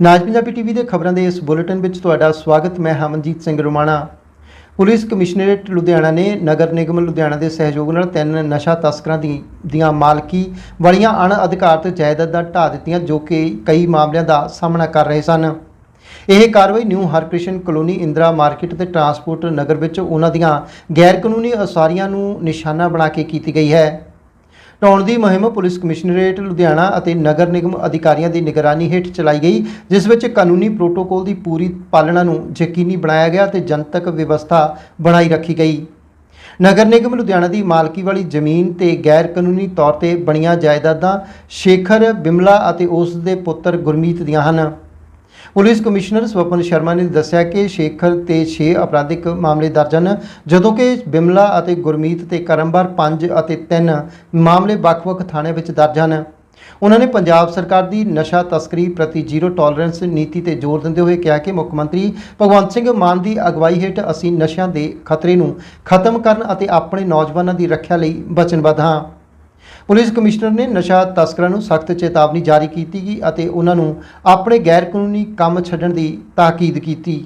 ਨਾਜ Punjabi TV ਦੇ ਖਬਰਾਂ ਦੇ ਇਸ ਬੁਲੇਟਿਨ ਵਿੱਚ ਤੁਹਾਡਾ ਸਵਾਗਤ, ਮੈਂ ਹਮਨਜੀਤ ਸਿੰਘ ਰੋਮਾਣਾ। ਪੁਲਿਸ ਕਮਿਸ਼ਨਰੇਟ ਲੁਧਿਆਣਾ ਨੇ ਨਗਰ ਨਿਗਮ ਲੁਧਿਆਣਾ ਦੇ ਸਹਿਯੋਗ ਨਾਲ ਤਿੰਨ ਨਸ਼ਾ ਤਸਕਰਾਂ ਦੀ ਦੀਆਂ ਮਾਲਕੀ ਵਾਲੀਆਂ ਅਣਅਧਿਕਾਰਤ ਜਾਇਦਾਦਾਂ ਢਾਹ ਦਿੱਤੀਆਂ, ਜੋ ਕਿ ਕਈ ਮਾਮਲਿਆਂ ਦਾ ਸਾਹਮਣਾ ਕਰ ਰਹੇ ਸਨ। ਇਹ ਕਾਰਵਾਈ new Harkrishan colony, Indira market ਤੇ ਟਰਾਂਸਪੋਰਟ ਨਗਰ ਵਿੱਚ ਉਹਨਾਂ ਦੀਆਂ ਗੈਰ ਕਾਨੂੰਨੀ ਅਸਾਰੀਆਂ ਨੂੰ ਨਿਸ਼ਾਨਾ ਬਣਾ ਕੇ ਕੀਤੀ ਗਈ ਹੈ। ਢਾਉਣ ਦੀ ਮੁਹਿੰਮ ਪੁਲਿਸ ਕਮਿਸ਼ਨਰੇਟ ਲੁਧਿਆਣਾ ਅਤੇ ਨਗਰ ਨਿਗਮ ਅਧਿਕਾਰੀਆਂ ਦੀ ਨਿਗਰਾਨੀ ਹੇਠ ਚਲਾਈ ਗਈ, ਜਿਸ ਵਿੱਚ ਕਾਨੂੰਨੀ ਪ੍ਰੋਟੋਕੋਲ ਦੀ ਪੂਰੀ ਪਾਲਣਾ ਨੂੰ ਯਕੀਨੀ ਬਣਾਇਆ ਗਿਆ ਤੇ ਜਨਤਕ ਵਿਵਸਥਾ ਬਣਾਈ ਰੱਖੀ ਗਈ। ਨਗਰ ਨਿਗਮ ਲੁਧਿਆਣਾ ਦੀ ਮਾਲਕੀ ਵਾਲੀ ਜ਼ਮੀਨ ਤੇ ਗੈਰ ਕਾਨੂੰਨੀ ਤੌਰ ਤੇ ਬਣੀਆਂ ਜਾਇਦਾਦਾਂ ਸ਼ੇਖਰ ਬਿਮਲਾ ਅਤੇ ਉਸ ਦੇ ਪੁੱਤਰ ਗੁਰਮੀਤ ਦੀਆਂ ਹਨ। ਪੁਲਿਸ ਕਮਿਸ਼ਨਰ ਸਵਪਨ ਸ਼ਰਮਾ ਨੇ ਦੱਸਿਆ ਕਿ ਸ਼ੇਖਰ ਤੇ 6 ਅਪਰਾਧਿਕ ਮਾਮਲੇ ਦਰਜ ਹਨ, ਜਦੋਂ ਕਿ ਬਿਮਲਾ ਅਤੇ ਗੁਰਮੀਤ ਤੇ ਕਰਮਵਾਰ 5 ਅਤੇ 3 ਮਾਮਲੇ ਵੱਖ-ਵੱਖ ਥਾਣਿਆਂ ਵਿੱਚ ਦਰਜ ਹਨ। ਉਹਨਾਂ ਨੇ ਪੰਜਾਬ ਸਰਕਾਰ ਦੀ ਨਸ਼ਾ ਤਸਕਰੀ ਪ੍ਰਤੀ ਜ਼ੀਰੋ ਟੋਲਰੈਂਸ ਨੀਤੀ ਤੇ ਜ਼ੋਰ ਦਿੰਦੇ ਹੋਏ ਕਿਹਾ ਕਿ ਮੁੱਖ ਮੰਤਰੀ ਭਗਵੰਤ ਸਿੰਘ ਮਾਨ ਦੀ ਅਗਵਾਈ ਹੇਠ ਅਸੀਂ ਨਸ਼ਿਆਂ ਦੇ ਖਤਰੇ ਨੂੰ ਖਤਮ ਕਰਨ ਅਤੇ ਆਪਣੇ ਨੌਜਵਾਨਾਂ ਦੀ ਰੱਖਿਆ ਲਈ ਵਚਨਬੱਧ ਹਾਂ। ਪੁਲਿਸ ਕਮਿਸ਼ਨਰ ਨੇ ਨਸ਼ਾ ਤਸਕਰਾਂ ਨੂੰ ਸਖਤ ਚੇਤਾਵਨੀ ਜਾਰੀ ਕੀਤੀ ਗਈ ਅਤੇ ਉਹਨਾਂ ਨੂੰ ਆਪਣੇ ਗੈਰ ਕਾਨੂੰਨੀ ਕੰਮ ਛੱਡਣ ਦੀ ਤਾਕੀਦ ਕੀਤੀ।